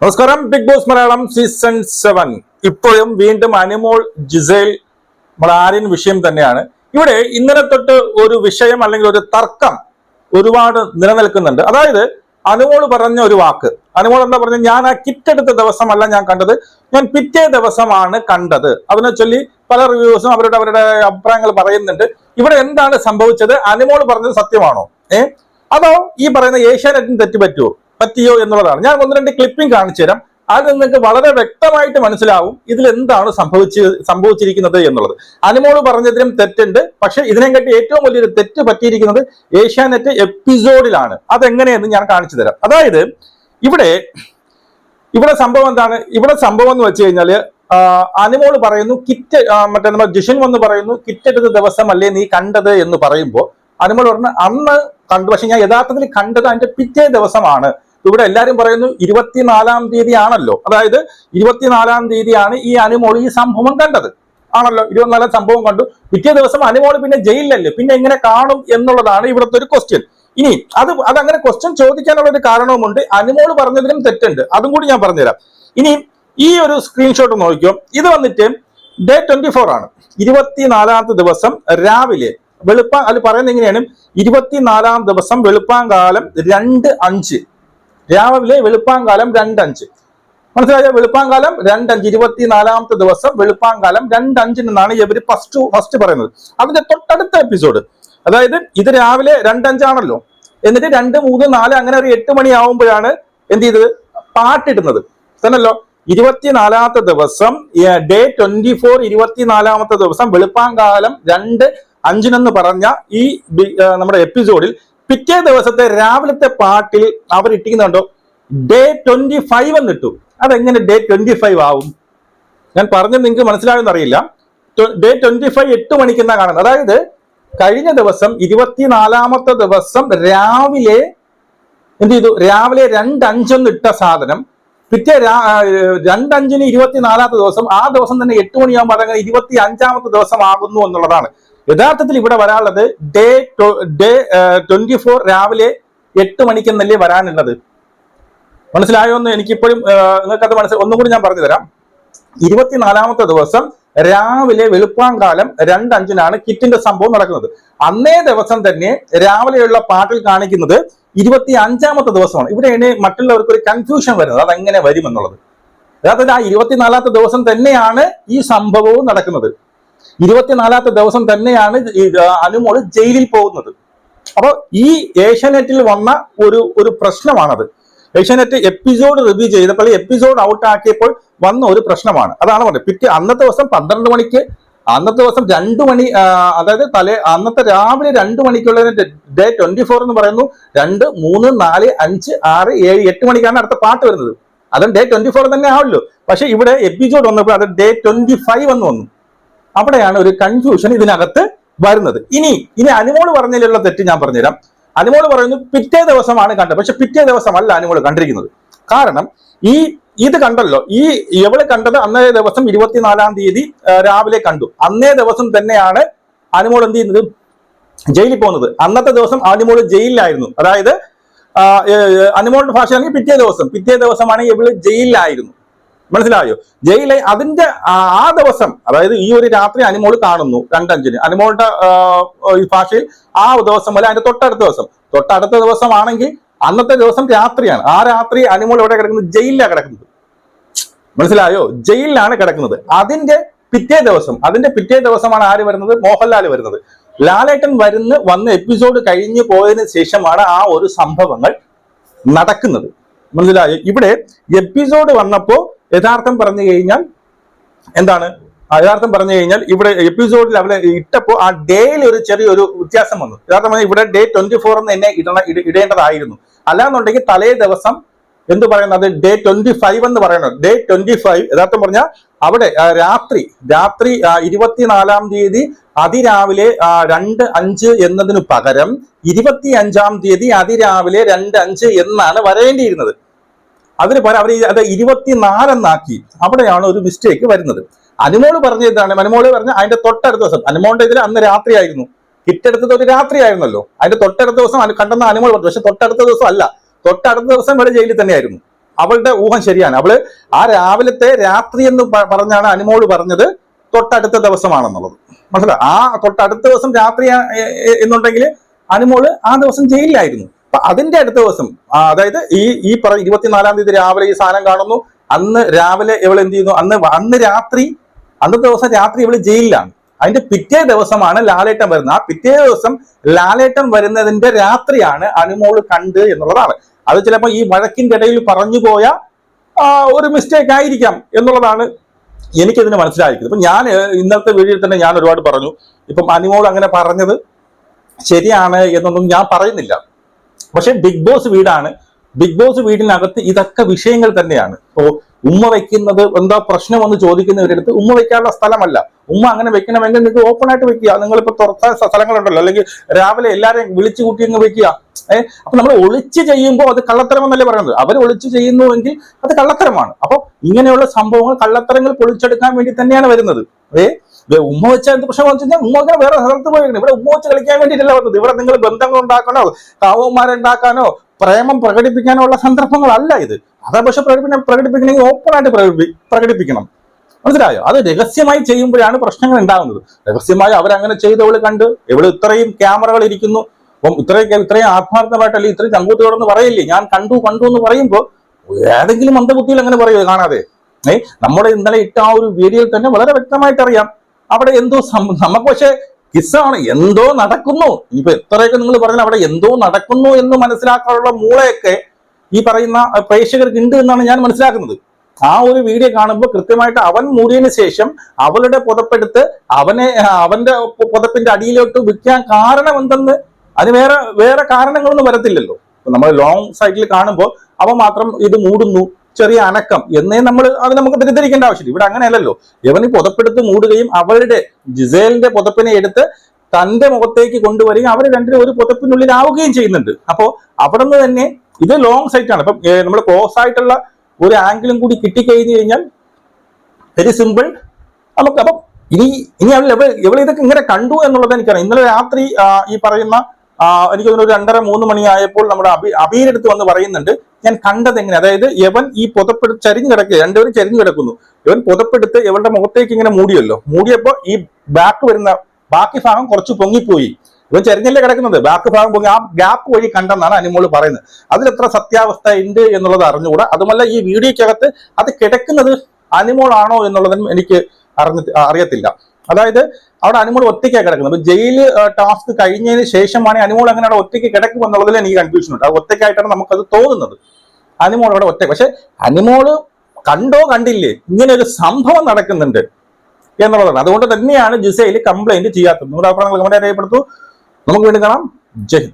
നമസ്കാരം. Big boss Malayalam season seven. ഇപ്പോഴും വീണ്ടും അനുമോൾ ജിസേൽ ആര്യൻ വിഷയം തന്നെയാണ്. ഇവിടെ ഇന്നലെ തൊട്ട് ഒരു വിഷയം അല്ലെങ്കിൽ ഒരു തർക്കം ഒരുപാട് നിലനിൽക്കുന്നുണ്ട്. അതായത് അനുമോൾ പറഞ്ഞ ഒരു വാക്ക്. അനുമോൾ എന്താ പറഞ്ഞത്? ഞാൻ ആ കിറ്റ് എടുത്ത ദിവസമല്ല ഞാൻ കണ്ടത്. ഞാൻ പിറ്റേ ദിവസമാണ് കണ്ടത്. അതിനെ ചൊല്ലി പല റിവ്യൂസും അവരുടെ അവരുടെ അഭിപ്രായങ്ങൾ പറയുന്നുണ്ട്. ഇവിടെ എന്താണ് സംഭവിച്ചത്? അനുമോൾ പറഞ്ഞത് സത്യമാണോ? ഏ? അതോ ഈ പറയുന്ന ഏഷ്യാനെറ്റിന് തെറ്റ് പറ്റുമോ പറ്റിയോ എന്നുള്ളതാണ്. ഞാൻ ഒന്ന് രണ്ട് ക്ലിപ്പിംഗ് കാണിച്ചു തരാം. അത് നിങ്ങൾക്ക് വളരെ വ്യക്തമായിട്ട് മനസ്സിലാവും ഇതിൽ എന്താണ് സംഭവിച്ച് സംഭവിച്ചിരിക്കുന്നത് എന്നുള്ളത്. അനുമോൾ പറഞ്ഞതിലും തെറ്റുണ്ട്. പക്ഷെ ഇതിനെക്കാട്ടി ഏറ്റവും വലിയൊരു തെറ്റ് പറ്റിയിരിക്കുന്നത് ഏഷ്യാനെറ്റ് എപ്പിസോഡിലാണ്. അതെങ്ങനെയെന്ന് ഞാൻ കാണിച്ചു തരാം. അതായത് ഇവിടെ ഇവിടെ സംഭവം എന്താണ്? ഇവിടെ സംഭവം എന്ന് വെച്ച് കഴിഞ്ഞാൽ അനുമോൾ പറയുന്നു കിറ്റ് മറ്റേ നമ്മൾ ജിഷൻ വന്ന് പറയുന്നു കിറ്റ് എടുത്ത ദിവസമല്ലേ നീ കണ്ടത്? എന്ന് പറയുമ്പോൾ അനുമോൾ പറഞ്ഞു അന്ന് കണ്ടു. പക്ഷെ ഞാൻ യഥാർത്ഥത്തിൽ കണ്ടത് അതിന്റെ പിറ്റേ ദിവസമാണ്. ഇവിടെ എല്ലാരും പറയുന്നു ഇരുപത്തിനാലാം തീയതി ആണല്ലോ അതായത് ഇരുപത്തിനാലാം തീയതിയാണ് ഈ അനുമോൾ ഈ സംഭവം കണ്ടത്. ആണല്ലോ? ഇരുപത്തിനാലാം സംഭവം കണ്ടു. പിറ്റേ ദിവസം അനുമോൾ പിന്നെ ജയിലല്ലേ പിന്നെ എങ്ങനെ കാണും എന്നുള്ളതാണ് ഇവിടുത്തെ ഒരു ക്വസ്റ്റ്യൻ ഇനി അത് അതങ്ങനെ ക്വസ്റ്റ്യൻ ചോദിക്കാനുള്ള ഒരു കാരണവുമുണ്ട്. അനുമോൾ പറഞ്ഞതിനും തെറ്റുണ്ട്. അതും കൂടി ഞാൻ പറഞ്ഞുതരാം. ഇനി ഈ ഒരു സ്ക്രീൻഷോട്ട് നോക്കിയോ? ഇത് വന്നിട്ട് ഡേ ട്വന്റി ഫോർ ആണ്. ഇരുപത്തിനാലാമത്തെ ദിവസം രാവിലെ വെളുപ്പാ അത് പറയുന്നത് എങ്ങനെയാണ്? ഇരുപത്തിനാലാം ദിവസം വെളുപ്പാങ്കാലം രണ്ട് അഞ്ച്. രാവിലെ വെളുപ്പാങ്കാലം രണ്ടഞ്ച്. മനസ്സിലായോ? വെളുപ്പാങ്കാലം രണ്ടഞ്ച്. ഇരുപത്തിനാലാമത്തെ ദിവസം വെളുപ്പാങ്കാലം രണ്ടഞ്ചിനെന്നാണ് ഇവർ ഫസ്റ്റ് ഫസ്റ്റ് പറയുന്നത്. അതിന്റെ തൊട്ടടുത്ത എപ്പിസോഡ് അതായത് ഇത് രാവിലെ രണ്ടഞ്ചാണല്ലോ. എന്നിട്ട് രണ്ട് മൂന്ന് നാല് അങ്ങനെ ഒരു എട്ട് മണിയാവുമ്പോഴാണ് എന്ത് ചെയ്തത്? പാട്ടിടുന്നത്. തന്നല്ലോ ഇരുപത്തിനാലാമത്തെ ദിവസം ഡേ ട്വന്റി ഫോർ ഇരുപത്തിനാലാമത്തെ ദിവസം വെളുപ്പാങ്കാലം രണ്ട് അഞ്ചിനെന്ന് പറഞ്ഞ ഈ നമ്മുടെ എപ്പിസോഡിൽ പിറ്റേ ദിവസത്തെ രാവിലത്തെ പാട്ടിൽ അവർ ഇട്ടിക്കുന്നുണ്ടോ ഡേ ട്വന്റി ഫൈവ് എന്നിട്ടു അതെങ്ങനെ ഡേ ട്വന്റി ഫൈവ് ആവും? ഞാൻ പറഞ്ഞത് നിങ്ങൾക്ക് മനസ്സിലായെന്ന് അറിയില്ല. ഡേ ട്വന്റി ഫൈവ് എട്ട് മണിക്കെന്നാ കാണുന്നത്? അതായത് കഴിഞ്ഞ ദിവസം ഇരുപത്തിനാലാമത്തെ ദിവസം രാവിലെ എന്ത് ചെയ്തു? രാവിലെ രണ്ടഞ്ചൊന്ന് ഇട്ട സാധനം. പിറ്റേ രണ്ടഞ്ചിന് ഇരുപത്തിനാലാമത്തെ ദിവസം ആ ദിവസം തന്നെ എട്ട് മണിയാകുമ്പോൾ അതങ്ങനെ ഇരുപത്തി അഞ്ചാമത്തെ ദിവസം ആകുന്നു എന്നുള്ളതാണ്. യഥാർത്ഥത്തിൽ ഇവിടെ വരാനുള്ളത് ഡേ ഡേ ട്വന്റി ഫോർ രാവിലെ എട്ട് മണിക്കെന്നല്ലേ വരാനുള്ളത്. മനസ്സിലായോ എന്ന് എനിക്കിപ്പോഴും നിങ്ങൾക്കത് മനസ്സിൽ ഒന്നും കൂടി ഞാൻ പറഞ്ഞു തരാം. ഇരുപത്തിനാലാമത്തെ ദിവസം രാവിലെ വെളുപ്പാങ്കാലം രണ്ടഞ്ചിനാണ് കിറ്റിന്റെ സംഭവം നടക്കുന്നത്. അന്നേ ദിവസം തന്നെ രാവിലെയുള്ള പാട്ടിൽ കാണിക്കുന്നത് ഇരുപത്തി അഞ്ചാമത്തെ ദിവസമാണ് ഇവിടെയാണ് മറ്റുള്ളവർക്ക് ഒരു കൺഫ്യൂഷൻ വരുന്നത്. അതെങ്ങനെ വരുമെന്നുള്ളത്. അതായത് ആ ഇരുപത്തിനാലാമത്തെ ദിവസം തന്നെയാണ് ഈ സംഭവവും നടക്കുന്നത്. ഇരുപത്തിനാലാമത്തെ ദിവസം തന്നെയാണ് അനുമോൾ ജയിലിൽ പോകുന്നത്. അപ്പോൾ ഈ ഏഷ്യാനെറ്റിൽ വന്ന ഒരു ഒരു പ്രശ്നമാണത്. ഏഷ്യാനെറ്റ് എപ്പിസോഡ് റിവ്യൂ ചെയ്തപ്പോൾ എപ്പിസോഡ് ഔട്ട് ആക്കിയപ്പോൾ വന്ന ഒരു പ്രശ്നമാണ്. അതാണ് പറഞ്ഞത്. പിറ്റേ അന്നത്തെ ദിവസം പന്ത്രണ്ട് മണിക്ക് അന്നത്തെ ദിവസം രണ്ടു മണി അതായത് തലേ അന്നത്തെ രാവിലെ രണ്ടു മണിക്കുള്ള ഡേ ട്വന്റി ഫോർ എന്ന് പറയുന്നു. രണ്ട് മൂന്ന് നാല് അഞ്ച് ആറ് ഏഴ് എട്ട് മണിക്കാണ് അടുത്ത പാട്ട് വരുന്നത്. അതും ഡേ ട്വന്റി ഫോർ തന്നെ ആവുമല്ലോ പക്ഷെ ഇവിടെ എപ്പിസോഡ് വന്നപ്പോൾ അത് ഡേ ട്വന്റി ഫൈവ് എന്ന് വന്നു. അവിടെയാണ് ഒരു കൺഫ്യൂഷൻ ഇതിനകത്ത് വരുന്നത്. ഇനി ഇനി അനുമോൾ പറഞ്ഞതിലുള്ള തെറ്റ് ഞാൻ പറഞ്ഞുതരാം. അനുമോൾ പറയുന്നു പിറ്റേ ദിവസമാണ് കണ്ടത്. പക്ഷെ പിറ്റേ ദിവസമല്ല അനുമോൾ കണ്ടിരിക്കുന്നത്. കാരണം ഈ ഇത് കണ്ടല്ലോ ഈ എവൾ കണ്ടത് അന്നേ ദിവസം ഇരുപത്തിനാലാം തീയതി രാവിലെ കണ്ടു. അന്നേ ദിവസം തന്നെയാണ് അനുമോൾ എന്ത് ചെയ്യുന്നത്? ജയിലിൽ പോകുന്നത്. അന്നത്തെ ദിവസം അനുമോൾ ജയിലിലായിരുന്നു. അതായത് അനുമോളുടെ ഭാഷയാണെങ്കിൽ പിറ്റേ ദിവസം. പിറ്റേ ദിവസമാണ് ഇവൾ ജയിലിലായിരുന്നു. മനസ്സിലായോ? ജയിലെ അതിന്റെ ആ ദിവസം അതായത് ഈ ഒരു രാത്രി അനുമോൾ കാണുന്നു രണ്ടഞ്ചിന്. അനുമോളുടെ ഈ ഭാഷയിൽ ആ ദിവസം അല്ല അതിന്റെ തൊട്ടടുത്ത ദിവസം. തൊട്ടടുത്ത ദിവസമാണെങ്കിൽ അന്നത്തെ ദിവസം രാത്രിയാണ്. ആ രാത്രി അനുമോൾ എവിടെ കിടക്കുന്നത് ജയിലിലാണ് കിടക്കുന്നത്. മനസ്സിലായോ? ജയിലിലാണ് കിടക്കുന്നത്. അതിന്റെ പിറ്റേ ദിവസം അതിന്റെ പിറ്റേ ദിവസമാണ് ആര് വരുന്നത്? മോഹൻലാൽ വരുന്നത്. ലാലേട്ടൻ വരുന്ന വന്ന എപ്പിസോഡ് കഴിഞ്ഞു പോയതിനു ശേഷമാണ് ആ ഒരു സംഭവങ്ങൾ നടക്കുന്നത്. മനസ്സിലായോ? ഇവിടെ എപ്പിസോഡ് വന്നപ്പോ യഥാർത്ഥം പറഞ്ഞു കഴിഞ്ഞാൽ എന്താണ്? യഥാർത്ഥം പറഞ്ഞു കഴിഞ്ഞാൽ ഇവിടെ എപ്പിസോഡിൽ അവളെ ഇട്ടപ്പോൾ ആ ഡേയിൽ ഒരു ചെറിയൊരു വ്യത്യാസം വന്നു. യഥാർത്ഥം പറഞ്ഞാൽ ഇവിടെ ഡേ ട്വന്റി ഫോർ എന്ന് എന്നെ ഇടണ ഇടേണ്ടതായിരുന്നു. അല്ലാന്നുണ്ടെങ്കിൽ തലേ ദിവസം എന്ത് പറയുന്നത്? ഡേ ട്വന്റി ഫൈവ് എന്ന് പറയുന്നത്. ഡേ ട്വന്റി ഫൈവ് യഥാർത്ഥം പറഞ്ഞാൽ അവിടെ രാത്രി രാത്രി ഇരുപത്തിനാലാം തീയതി അതിരാവിലെ രണ്ട് അഞ്ച് എന്നതിന് പകരം ഇരുപത്തി അഞ്ചാം തീയതി അതിരാവിലെ രണ്ട് അഞ്ച് എന്നാണ് വരേണ്ടിയിരുന്നത്. അതിന് പകരം അവർ അത് ഇരുപത്തിനാലെന്നാക്കി അവിടെയാണ് ഒരു മിസ്റ്റേക്ക് വരുന്നത്. അനുമോൾ പറഞ്ഞ എന്താണ് അനുമോൾ പറഞ്ഞ അതിന്റെ തൊട്ടടുത്ത ദിവസം അനുമോളുടെ ഇതിൽ അന്ന് രാത്രിയായിരുന്നു. കിറ്റെടുത്തത് ഒരു രാത്രിയായിരുന്നല്ലോ. അതിന്റെ തൊട്ടടുത്ത ദിവസം കണ്ടെന്ന് അനുമോൾ പറഞ്ഞു. പക്ഷെ തൊട്ടടുത്ത ദിവസം അല്ല. തൊട്ടടുത്ത ദിവസം ഇവിടെ ജയിലിൽ തന്നെയായിരുന്നു. അവളുടെ ഊഹം ശരിയാണ്. അവൾ ആ രാവിലത്തെ രാത്രി എന്ന് പറഞ്ഞാണ് അനുമോൾ പറഞ്ഞത്. തൊട്ടടുത്ത ദിവസമാണെന്നുള്ളത്. മനസ്സിലായി? ആ തൊട്ടടുത്ത ദിവസം രാത്രി എന്നുണ്ടെങ്കിൽ അനുമോൾ ആ ദിവസം ജയിലിലായിരുന്നു. അതിന്റെ അടുത്ത ദിവസം അതായത് ഈ ഈ പറഞ്ഞ ഇരുപത്തിനാലാം തീയതി രാവിലെ ഈ സാധനം കാണുന്നു. അന്ന് രാവിലെ ഇവൾ എന്ത് ചെയ്യുന്നു? അന്ന് അന്ന് രാത്രി അന്നത്തെ ദിവസം രാത്രി ഇവൾ ജയിലിലാണ്. അതിന്റെ പിറ്റേ ദിവസമാണ് ലാലേട്ടൻ വരുന്നത്. ആ പിറ്റേ ദിവസം ലാലേട്ടൻ വരുന്നതിന്റെ രാത്രിയാണ് അനുമോൾ കണ്ട് എന്നുള്ളതാണ്. അത് ചിലപ്പോൾ ഈ വഴക്കിന്റെ ഇടയിൽ പറഞ്ഞു പോയ ഒരു മിസ്റ്റേക്ക് ആയിരിക്കാം എന്നുള്ളതാണ് എനിക്കിതിന് മനസ്സിലായിരിക്കുന്നത്. ഇപ്പൊ ഞാൻ ഇന്നത്തെ വീഡിയോയിൽ തന്നെ ഞാൻ ഒരുപാട് പറഞ്ഞു. ഇപ്പം അനുമോൾ അങ്ങനെ പറഞ്ഞത് ശരിയാണ് എന്നൊന്നും ഞാൻ പറയുന്നില്ല. പക്ഷെ ബിഗ് ബോസ് വീടാണ് ബിഗ് ബോസ് വീടിനകത്ത് ഇതൊക്കെ വിഷയങ്ങൾ തന്നെയാണ്. ഇപ്പോ ഉമ്മ വെക്കുന്നത് എന്താ പ്രശ്നം എന്ന് ചോദിക്കുന്നവരടുത്ത് ഉമ്മ വെക്കാനുള്ള സ്ഥലമല്ല. ഉമ്മ അങ്ങനെ വെക്കണമെങ്കിൽ നിങ്ങൾക്ക് ഓപ്പൺ ആയിട്ട് വെക്കുക. നിങ്ങൾ നിങ്ങളിപ്പോ തുറത്ത സ്ഥലങ്ങളുണ്ടല്ലോ. അല്ലെങ്കിൽ രാവിലെ എല്ലാരെയും വിളിച്ചു കൂട്ടി അങ്ങ് വെക്കുക. ഏഹ് അപ്പൊ നമ്മൾ ഒളിച്ച് ചെയ്യുമ്പോൾ അത് കള്ളത്തരമെന്നല്ലേ പറയുന്നത്. അവർ ഒളിച്ച് ചെയ്യുന്നുവെങ്കിൽ അത് കള്ളത്തരമാണ്. അപ്പൊ ഇങ്ങനെയുള്ള സംഭവങ്ങൾ കള്ളത്തരങ്ങൾ പൊളിച്ചെടുക്കാൻ വേണ്ടി തന്നെയാണ് വരുന്നത്. ഏഹ് ഉമ്മ വെച്ച എന്ത് പ്രശ്നം വെച്ച് കഴിഞ്ഞാൽ ഉമ്മ വേറെ സ്ഥലത്ത് പോയി ഇവിടെ ഉമ്മ വെച്ച് കളിക്കാൻ വേണ്ടിയിട്ടല്ല വന്നത്. ഇവിടെ നിങ്ങൾ ബന്ധങ്ങൾ ഉണ്ടാക്കാനോ കാവന്മാരുണ്ടാക്കാനോ പ്രേമം പ്രകടിപ്പിക്കാനുള്ള സന്ദർഭങ്ങളല്ല ഇത്. അതാ പക്ഷെ പ്രകടിപ്പിക്കണം പ്രകടിപ്പിക്കണമെങ്കിൽ ഓപ്പൺ ആയിട്ട് പ്രകടിപ്പി- പ്രകടിപ്പിക്കണം. മനസ്സിലായോ? അത് രഹസ്യമായി ചെയ്യുമ്പോഴാണ് പ്രശ്നങ്ങൾ ഉണ്ടാകുന്നത്. രഹസ്യമായി അവരങ്ങനെ ചെയ്തവൾ കണ്ട് ഇവിടെ ഇത്രയും ക്യാമറകൾ ഇരിക്കുന്നു. അപ്പം ഇത്രയും ഇത്രയും ആത്മാർത്ഥമായിട്ടല്ലേ ഇത്രയും ചങ്കൂത്തുകളെന്ന് പറയില്ലേ? ഞാൻ കണ്ടു കണ്ടു എന്ന് പറയുമ്പോൾ ഏതെങ്കിലും മന്ദബുദ്ധിയിൽ അങ്ങനെ പറയുമോ കാണാതെ? ഏ? നമ്മുടെ ഇന്നലെ ഇട്ട ആ ഒരു വീഡിയോയിൽ തന്നെ വളരെ വ്യക്തമായിട്ട് അറിയാം അവിടെ എന്തോ നമുക്ക് പക്ഷെ കിസ്സാണ്. എന്തോ നടക്കുന്നു. ഇനിയിപ്പോ എത്രയൊക്കെ നിങ്ങൾ പറഞ്ഞാൽ അവിടെ എന്തോ നടക്കുന്നു എന്ന് മനസ്സിലാക്കാനുള്ള മൂളയൊക്കെ ഈ പറയുന്ന പ്രേക്ഷകർക്ക് ഉണ്ട് എന്നാണ് ഞാൻ മനസ്സിലാക്കുന്നത്. ആ ഒരു വീഡിയോ കാണുമ്പോൾ കൃത്യമായിട്ട് അവൻ മൂടിയതിന് ശേഷം അവളുടെ പുതപ്പെടുത്ത് അവനെ അവന്റെ പുതപ്പിന്റെ അടിയിലോട്ട് വിൽക്കാൻ കാരണം എന്തെന്ന് അത് വേറെ വേറെ കാരണങ്ങളൊന്നും വരത്തില്ലല്ലോ. നമ്മൾ ലോങ് സൈഡിൽ കാണുമ്പോൾ അവൻ മാത്രം ഇത് മൂടുന്നു. ചെറിയ അനക്കം എന്നേ നമ്മൾ അത് നമുക്ക് തെറ്റിദ്ധരിക്കേണ്ട ആവശ്യമില്ല. ഇവിടെ അങ്ങനെയല്ലല്ലോ. യവനി പുതപ്പെടുത്ത് മൂടുകയും അവരുടെ ജിസേലിന്റെ പുതപ്പിനെ എടുത്ത് തന്റെ മുഖത്തേക്ക് കൊണ്ടുവരികയും അവർ രണ്ടിനും ഒരു പുതപ്പിനുള്ളിൽ ആവുകയും ചെയ്യുന്നുണ്ട്. അപ്പോൾ അവിടെ നിന്ന് തന്നെ ഇത് ലോങ് സൈറ്റ് ആണ്. ഇപ്പം നമ്മൾ ക്ലോസ് ആയിട്ടുള്ള ഒരു ആംഗിളും കൂടി കിട്ടിക്കഴിഞ്ഞു കഴിഞ്ഞാൽ വെരി സിമ്പിൾ നമുക്ക് അപ്പം ഇനി ഇനി അവൾ എവ- എവൾ ഇതൊക്കെ ഇങ്ങനെ കണ്ടു എന്നുള്ളത് എനിക്കറിയാം. ഇന്നലെ രാത്രി ഈ പറയുന്ന എനിക്ക് ഒരു രണ്ടര മൂന്ന് മണിയായപ്പോൾ നമ്മുടെ അബി അബീനെടുത്ത് വന്ന് പറയുന്നുണ്ട് ഞാൻ കണ്ടത് എങ്ങനെ? അതായത് യവൻ ഈ പുതപ്പെടു ചരിഞ്ഞു കിടക്കുക രണ്ടുപേരും ചരിഞ്ഞു കിടക്കുന്നു. ഇവൻ പുതപ്പെടുത്ത് ഇവളുടെ മുഖത്തേക്ക് ഇങ്ങനെ മൂടിയല്ലോ. മൂടിയപ്പോൾ ഈ ബാക്ക് വരുന്ന ബാക്കി ഭാഗം കുറച്ച് പൊങ്ങിപ്പോയി. ഇവൻ ചെരിഞ്ഞല്ലേ കിടക്കുന്നത്? ബാക്ക് ഭാഗം പൊങ്ങി ആ ഗ്യാപ്പ് വഴി കണ്ടെന്നാണ് അനുമോൾ പറയുന്നത്. അതിലെത്ര സത്യാവസ്ഥ ഉണ്ട് എന്നുള്ളത് അറിഞ്ഞുകൂടാ. അതുമല്ല ഈ വീഡിയോക്കകത്ത് അത് കിടക്കുന്നത് അനിമോളാണോ എന്നുള്ളതും എനിക്ക് അറിഞ്ഞ അറിയത്തില്ല. അതായത് അവിടെ അനുമോൾ ഒറ്റയ്ക്കാണ് കിടക്കുന്നത്. അപ്പൊ ജയിൽ ടാസ്ക് കഴിഞ്ഞതിന് ശേഷമാണ് അനുമോൾ അങ്ങനെ അവിടെ ഒറ്റയ്ക്ക് കിടക്കും എന്നുള്ളതിൽ എനിക്ക് കൺഫ്യൂഷൻ ഉണ്ട്. അത് ഒറ്റയ്ക്കായിട്ടാണ് നമുക്കത് തോന്നുന്നത്. അനുമോൾ അവിടെ ഒറ്റ പക്ഷെ അനുമോൾ കണ്ടോ കണ്ടില്ലേ? ഇങ്ങനെ ഒരു സംഭവം നടക്കുന്നുണ്ട് എന്നുള്ളതാണ്. അതുകൊണ്ട് തന്നെയാണ് ജിസയിൽ കംപ്ലൈന്റ് ചെയ്യാത്തത്. നിങ്ങളുടെ അഭിപ്രായങ്ങൾ കമന്റ് രേഖപ്പെടുത്തു. നമുക്ക് വീണ്ടും കാണാം. ജയ്